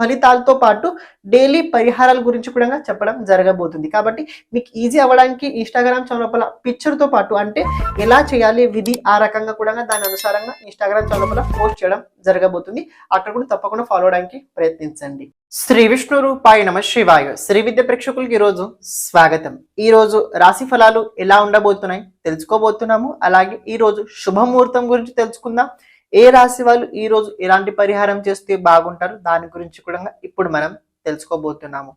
ఫలితాలతో పాటు డైలీ పరిహారాల గురించి కూడా చెప్పడం జరగబోతుంది. కాబట్టి మీకు ఈజీ అవ్వడానికి ఇన్స్టాగ్రామ్ ఛానల్ పిక్చర్తో పాటు అంటే ఎలా చేయాలి విధి ఆ రకంగా కూడా దాని అనుసారంగా ఇన్స్టాగ్రామ్ ఛానల్ పోస్ట్ చేయడం జరగబోతుంది. అక్కడ కూడా తప్పకుండా ఫాలో అవడానికి ప్రయత్నించండి. శ్రీ విష్ణు రూపాయ నమ శివాయ. శ్రీ విద్య ప్రేక్షకులకి ఈరోజు స్వాగతం. ఈ రోజు రాశి ఫలాలు ఎలా ఉండబోతున్నాయి తెలుసుకోబోతున్నాము. అలాగే ఈ రోజు శుభముహూర్తం గురించి తెలుసుకుందాం. ఏ రాశి వాళ్ళు ఈ రోజు ఎలాంటి పరిహారం చేస్తే బాగుంటారు? దాని గురించి కూడా ఇప్పుడు మనం తెలుసుకోబోతున్నాము.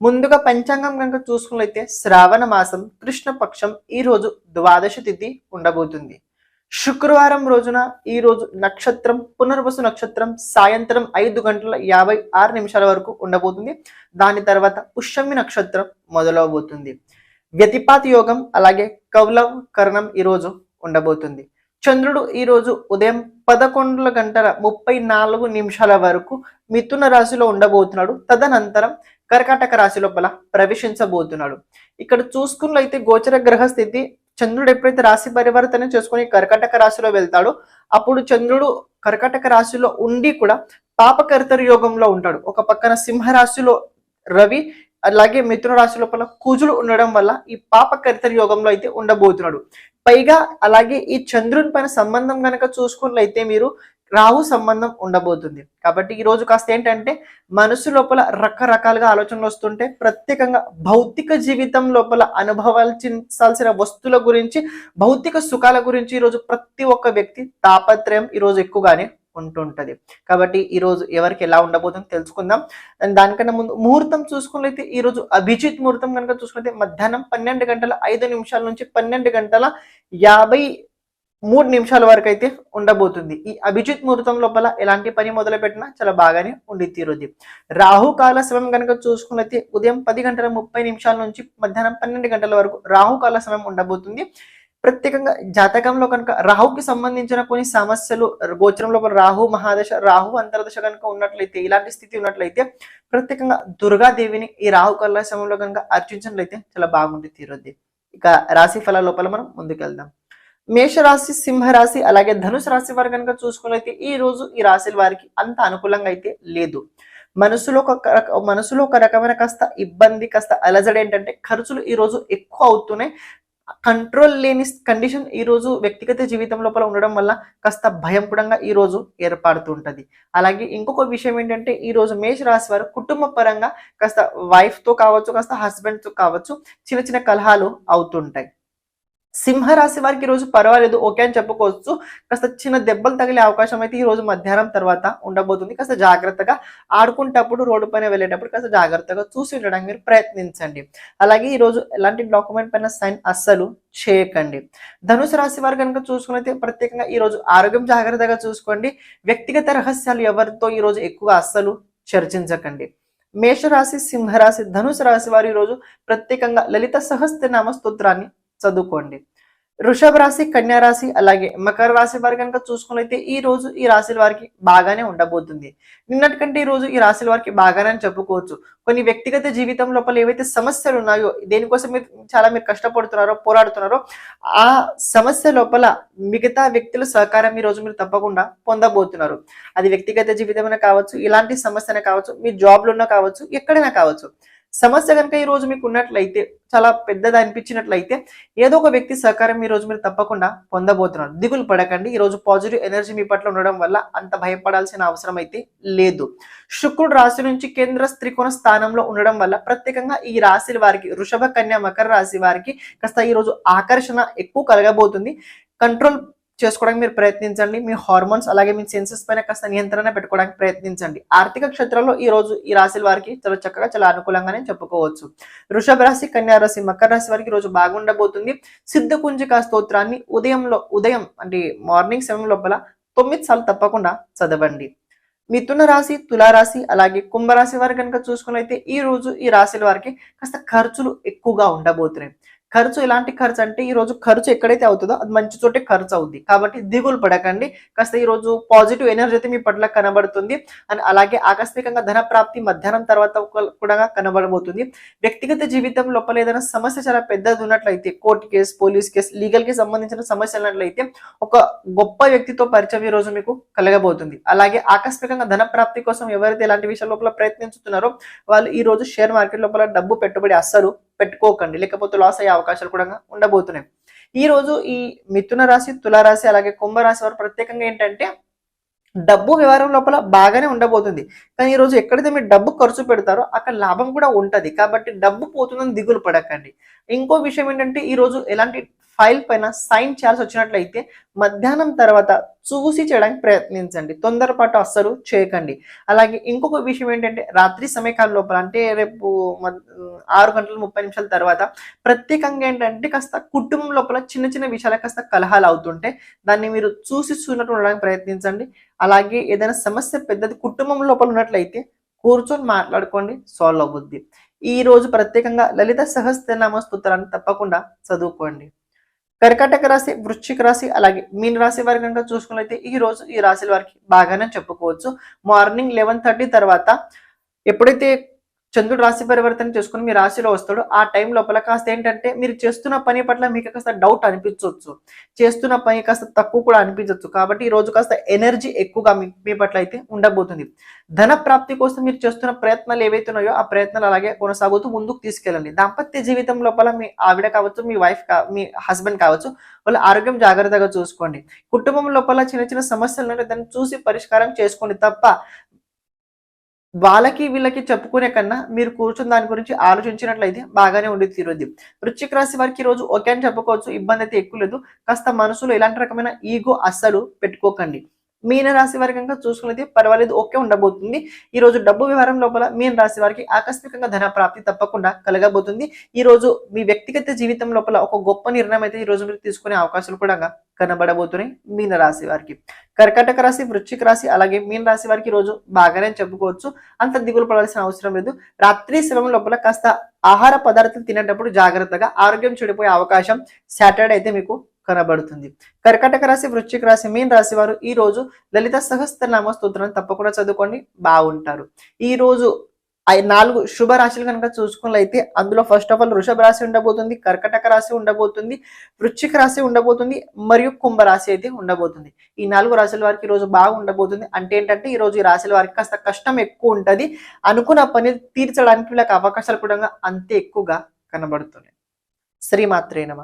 ముందుగా పంచాంగం కనుక చూసుకున్నట్లయితే శ్రావణ మాసం కృష్ణపక్షం ఈ రోజు ద్వాదశ తిథి ఉండబోతుంది. శుక్రవారం రోజున ఈ రోజు నక్షత్రం పునర్వసు నక్షత్రం సాయంత్రం ఐదు గంటల యాభై ఆరు నిమిషాల వరకు ఉండబోతుంది. దాని తర్వాత పుష్యమి నక్షత్రం మొదలవబోతుంది. వ్యతిపాత యోగం అలాగే కౌలవ్ కరణం ఈ రోజు ఉండబోతుంది. చంద్రుడు ఈ రోజు ఉదయం పదకొండు గంటల ముప్పై నాలుగు నిమిషాల వరకు మిథున రాశిలో ఉండబోతున్నాడు. తదనంతరం కర్కాటక రాశి లోపల ప్రవేశించబోతున్నాడు. ఇక్కడ చూసుకున్నట్లయితే గోచర గ్రహ స్థితి చంద్రుడు ఎప్పుడైతే రాశి పరివర్తన చేసుకుని కర్కాటక రాశిలో వెళ్తాడో అప్పుడు చంద్రుడు కర్కాటక రాశిలో ఉండి కూడా పాపకర్తర యోగంలో ఉంటాడు. ఒక పక్కన సింహరాశిలో రవి అలాగే మిథున రాశి లోపల కుజుడు ఉండడం వల్ల ఈ పాపకర్తరి యోగంలో అయితే ఉండబోతున్నాడు. పైగా అలాగే ఈ చంద్రుని పైన సంబంధం కనుక చూసుకున్నట్లయితే మీరు రాహు సంబంధం ఉండబోతుంది. కాబట్టి ఈ రోజు కాస్త ఏంటంటే మనసు లోపల రకరకాలుగా ఆలోచనలు వస్తుంటే ప్రత్యేకంగా భౌతిక జీవితం లోపల అనుభవించాల్సిన వస్తువుల గురించి భౌతిక సుఖాల గురించి ఈరోజు ప్రతి ఒక్క వ్యక్తి తాపత్రయం ఈరోజు ఎక్కువగానే ఉంటుంటది కాబట్టి ఈరోజు ఎవరికి ఎలా ఉండబోతుందో తెలుసుకుందాం. అండ్ దానికన్నా ముందు ముహూర్తం చూసుకున్నైతే ఈ రోజు అభిజిత్ ముహూర్తం కనుక చూసుకుంటే మధ్యాహ్నం పన్నెండు గంటల ఐదు నిమిషాల నుంచి పన్నెండు గంటల యాభై మూడు నిమిషాల వరకు అయితే ఉండబోతుంది. ఈ అభిజిత్ ముహూర్తం లోపల ఎలాంటి పని మొదలు పెట్టినా చాలా బాగానే ఉండి తీరుద్ది. రాహుకాల సమయం కనుక చూసుకున్నైతే ఉదయం పది గంటల ముప్పై నిమిషాల నుంచి మధ్యాహ్నం పన్నెండు గంటల వరకు రాహుకాల సమయం ఉండబోతుంది. ప్రత్యేకంగా జాతకంలో కనుక రాహుకి సంబంధించిన కొన్ని సమస్యలు గోచరం లోపల రాహు మహాదశ రాహు అంతర్దశ కనుక ఉన్నట్లయితే ఇలాంటి స్థితి ఉన్నట్లయితే ప్రత్యేకంగా దుర్గాదేవిని ఈ రాహు కళ్ళ సమయంలో కనుక అర్చించినట్లయితే చాలా బాగుంది తీరుద్ది. ఇక రాశి ఫల లోపల మనం ముందుకెళ్దాం. మేషరాశి సింహరాశి అలాగే ధనుసు రాశి వారు కనుక చూసుకున్నైతే ఈ రోజు ఈ రాశుల వారికి అంత అనుకూలంగా అయితే లేదు. మనసులో ఒక రక- మనసులో ఒక రకమైన కాస్త ఇబ్బంది కాస్త అలజడి ఏంటంటే ఖర్చులు ఈ రోజు ఎక్కువ అవుతున్నాయి. కంట్రోల్ లేని కండిషన్ ఈ రోజు వ్యక్తిగత జీవితం లోపల ఉండడం వల్ల కాస్త భయం కూడా ఈ రోజు ఏర్పడుతుంటది అలాగే ఇంకొక విషయం ఏంటంటే ఈ రోజు మేష రాశి వారు కుటుంబ పరంగా కాస్త వైఫ్తో కావచ్చు కాస్త హస్బెండ్తో కావచ్చు చిన్న చిన్న కలహాలు అవుతుంటాయి. సింహరాశి వారికి ఈ రోజు పర్వాలేదు ఓకే అని చెప్పుకోవచ్చు. కాస్త చిన్న దెబ్బలు తగిలే అవకాశం అయితే ఈ రోజు మధ్యాహ్నం తర్వాత ఉండబోతుంది. కాస్త జాగ్రత్తగా ఆడుకుంటప్పుడు రోడ్డు పైన వెళ్ళేటప్పుడు కాస్త జాగ్రత్తగా చూసి ఉండడానికి మీరు ప్రయత్నించండి. అలాగే ఈ రోజు ఎలాంటి డాక్యుమెంట్ పైన సైన్ అస్సలు చేయకండి. ధనుసు రాశి వారు కనుక చూసుకున్నైతే ప్రత్యేకంగా ఈ రోజు ఆరోగ్యం జాగ్రత్తగా చూసుకోండి. వ్యక్తిగత రహస్యాలు ఎవరితో ఈ రోజు ఎక్కువగా అస్సలు చర్చించకండి. మేషరాశి సింహరాశి ధనుసు రాశి వారు ఈ రోజు ప్రత్యేకంగా లలిత సహస్రనామ స్తోత్రాన్ని చదువుకోండి. వృషభ రాశి కన్యా రాశి అలాగే మకర రాశి వారి కనుక చూసుకున్నైతే ఈ రోజు ఈ రాశుల వారికి బాగానే ఉండబోతుంది. నిన్నటి కంటే ఈ రోజు ఈ రాశుల వారికి బాగానే అని చెప్పుకోవచ్చు. కొన్ని వ్యక్తిగత జీవితం లోపల ఏవైతే సమస్యలు ఉన్నాయో దేనికోసం మీరు చాలా మీరు కష్టపడుతున్నారో పోరాడుతున్నారో ఆ సమస్య లోపల మిగతా వ్యక్తుల సహకారం ఈ రోజు మీరు తప్పకుండా పొందబోతున్నారు. అది వ్యక్తిగత జీవితమైనా కావచ్చు ఇలాంటి సమస్యనే కావచ్చు మీ జాబ్లోనే కావచ్చు ఎక్కడైనా కావచ్చు. సమస్య కనుక ఈ రోజు మీకు ఉన్నట్లయితే చాలా పెద్దది అనిపించినట్లయితే ఏదో ఒక వ్యక్తి సహకారం ఈ రోజు మీరు తప్పకుండా పొందబోతున్నారు. దిగులు పడకండి. ఈ రోజు పాజిటివ్ ఎనర్జీ మీ పట్ల ఉండడం వల్ల అంత భయపడాల్సిన అవసరం అయితే లేదు. శుక్రుడు రాశి నుంచి కేంద్ర త్రికోణ స్థానంలో ఉండడం వల్ల ప్రత్యేకంగా ఈ రాశి వారికి వృషభ కన్యా మకర రాశి వారికి కాస్త ఈ రోజు ఆకర్షణ ఎక్కువ కలగబోతుంది. కంట్రోల్ చేసుకోవడానికి మీరు ప్రయత్నించండి. మీ హార్మోన్స్ అలాగే మీ సెన్సెస్ పైన కాస్త నియంత్రణ పెట్టుకోవడానికి ప్రయత్నించండి. ఆర్థిక క్షేత్రంలో ఈ రోజు ఈ రాశుల వారికి చాలా చక్కగా చాలా అనుకూలంగానే చెప్పుకోవచ్చు. వృషభ రాశి కన్యా రాశి మకర రాశి వారికి రోజు బాగుండబోతుంది. సిద్ధ కుంజిక స్తోత్రాన్ని ఉదయంలో ఉదయం అంటే మార్నింగ్ సెవెన్ లోపల తొమ్మిది సార్లు తప్పకుండా చదవండి. మిథున రాశి తులారాశి అలాగే కుంభరాశి వారు కనుక చూసుకున్నైతే ఈ రోజు ఈ రాశుల వారికి కాస్త ఖర్చులు ఎక్కువగా ఉండబోతున్నాయి. ఖర్చు ఎలాంటి ఖర్చు అంటే ఈ రోజు ఖర్చు ఎక్కడైతే అవుతుందో అది మంచి చోటే ఖర్చు అవుద్ది. కాబట్టి దిగులు పడకండి. కాస్త ఈ రోజు పాజిటివ్ ఎనర్జీ అయితే మీ పట్ల కనబడుతుంది. అండ్ అలాగే ఆకస్మికంగా ధన ప్రాప్తి మధ్యాహ్నం తర్వాత కూడా కనబడబోతుంది. వ్యక్తిగత జీవితం లోపల ఏదైనా సమస్య చాలా పెద్దది ఉన్నట్లయితే కోర్టు కేసు పోలీస్ కేసు లీగల్కి సంబంధించిన సమస్య ఉన్నట్లయితే ఒక గొప్ప వ్యక్తితో పరిచయం ఈ రోజు మీకు కలగబోతుంది. అలాగే ఆకస్మికంగా ధన ప్రాప్తి కోసం ఎవరైతే ఇలాంటి విషయాల లోపల ప్రయత్నించుతున్నారో వాళ్ళు ఈ రోజు షేర్ మార్కెట్ లోపల డబ్బు పెట్టుబడి అస్సలు పెట్టుకోకండి. లేకపోతే లాస్ అయ్యే అవకాశాలు కూడా ఉండబోతున్నాయి. ఈ రోజు ఈ మిథున రాశి తులారాశి అలాగే కుంభరాశి వారు ప్రత్యేకంగా ఏంటంటే డబ్బు వ్యవహారం లోపల బాగానే ఉండబోతుంది. కానీ ఈరోజు ఎక్కడైతే మీరు డబ్బు ఖర్చు పెడతారో అక్కడ లాభం కూడా ఉంటుంది. కాబట్టి డబ్బు పోతుందని దిగులు పడకండి. ఇంకో విషయం ఏంటంటే ఈరోజు ఎలాంటి ఫైల్ పైన సైన్ చేయాల్సి వచ్చినట్లయితే మధ్యాహ్నం తర్వాత చూసి చేయడానికి ప్రయత్నించండి. తొందరపాటు అస్సలు చేయకండి. అలాగే ఇంకొక విషయం ఏంటంటే రాత్రి సమయకాల లోపల అంటే రేపు మద్- ఆరు గంటల ముప్పై నిమిషాల తర్వాత ప్రత్యేకంగా ఏంటంటే కాస్త కుటుంబం లోపల చిన్న చిన్న విషయాలు కాస్త కలహాలు అవుతుంటే దాన్ని మీరు చూసి చూసినట్టు ఉండడానికి ప్రయత్నించండి. అలాగే ఏదైనా సమస్య పెద్దది కుటుంబం లోపల ఉన్నట్లయితే కూర్చొని మాట్లాడుకోండి సాల్వ్ అవుద్ది. ఈ రోజు ప్రత్యేకంగా లలిత సహస్రనామ స్తోత్రాన్ని తప్పకుండా చదువుకోండి. కర్కాటక రాశి వృశ్చిక రాశి అలాగే మీన రాశి వారి కనుక చూసుకున్నట్లయితే ఈ రోజు ఈ రాశుల వారికి బాగానే చెప్పుకోవచ్చు. మార్నింగ్ లెవెన్ థర్టీ తర్వాత ఎప్పుడైతే చంద్రుడు రాశి పరివర్తన చేసుకుని మీ రాశిలో వస్తాడు. ఆ టైం లోపల కాస్త ఏంటంటే మీరు చేస్తున్న పని పట్ల మీకు కాస్త డౌట్ అనిపించవచ్చు చేస్తున్న పని కాస్త తక్కువ కూడా అనిపించవచ్చు కాబట్టి ఈ రోజు కాస్త ఎనర్జీ ఎక్కువగా మీ మీ పట్ల అయితే ఉండబోతుంది. ధన ప్రాప్తి కోసం మీరు చేస్తున్న ప్రయత్నాలు ఏవైతే ఉన్నాయో ఆ ప్రయత్నాలు అలాగే కొనసాగుతూ ముందుకు తీసుకెళ్ళండి. దాంపత్య జీవితం లోపల మీ ఆవిడ కావచ్చు మీ వైఫ్ మీ హస్బెండ్ కావచ్చు వాళ్ళ ఆరోగ్యం జాగ్రత్తగా చూసుకోండి. కుటుంబం లోపల చిన్న చిన్న సమస్యలు ఉంటే దాన్ని చూసి పరిష్కారం చేసుకోండి తప్ప వాళ్ళకి వీళ్ళకి చెప్పుకునే కన్నా మీరు కూర్చుని దాని గురించి ఆలోచించినట్లయితే బాగానే ఉండి తీరుద్ది వృశ్చిక రాశి వారికి ఈ రోజు ఓకే అని చెప్పుకోవచ్చు ఇబ్బంది అయితే ఎక్కువ లేదు. కాస్త మనసులో ఎలాంటి రకమైన ఈగో అస్సలు పెట్టుకోకండి. మీన రాశి వారి కనుక చూసుకున్నది పర్వాలేదు ఓకే ఉండబోతుంది. ఈ రోజు డబ్బు వ్యవహారం లోపల మీన రాశి వారికి ఆకస్మికంగా ధన ప్రాప్తి తప్పకుండా కలగబోతుంది. ఈ రోజు మీ వ్యక్తిగత జీవితం లోపల ఒక గొప్ప నిర్ణయం అయితే ఈ రోజు మీరు తీసుకునే అవకాశాలు కూడా కనబడబోతున్నాయి మీన రాశి వారికి. కర్కటక రాశి వృశ్చిక రాశి అలాగే మీన రాశి వారికి ఈ రోజు బాగానే చెప్పుకోవచ్చు. అంత దిగులు పడాల్సిన అవసరం లేదు. రాత్రి సమయం లోపల కాస్త ఆహార పదార్థాలు తినేటప్పుడు జాగ్రత్తగా ఆరోగ్యం చెడిపోయే అవకాశం సాటర్డే అయితే మీకు కనబడుతుంది. కర్కటక రాశి వృశ్చిక రాశి మీన్ రాశి వారు ఈ రోజు లలిత సహస్రనామ స్తోత్రాన్ని తప్పకుండా చదువుకొని బాగుంటారు. ఈ రోజు నాలుగు శుభ రాశులు కనుక చూసుకున్నట్లయితే అందులో ఫస్ట్ ఆఫ్ ఆల్ వృషభ రాశి ఉండబోతుంది కర్కటక రాశి ఉండబోతుంది వృశ్చిక రాశి ఉండబోతుంది మరియు కుంభ రాశి అయితే ఉండబోతుంది. ఈ నాలుగు రాశుల వారికి ఈ రోజు బాగా ఉండబోతుంది. అంటే ఏంటంటే ఈ రోజు ఈ రాశుల వారికి కాస్త కష్టం ఎక్కువ ఉంటుంది. అనుకున్న పని తీర్చడానికి వీళ్ళకి అవకాశాలు కూడా అంతే ఎక్కువగా కనబడుతున్నాయి. శ్రీమాత్రే నమ.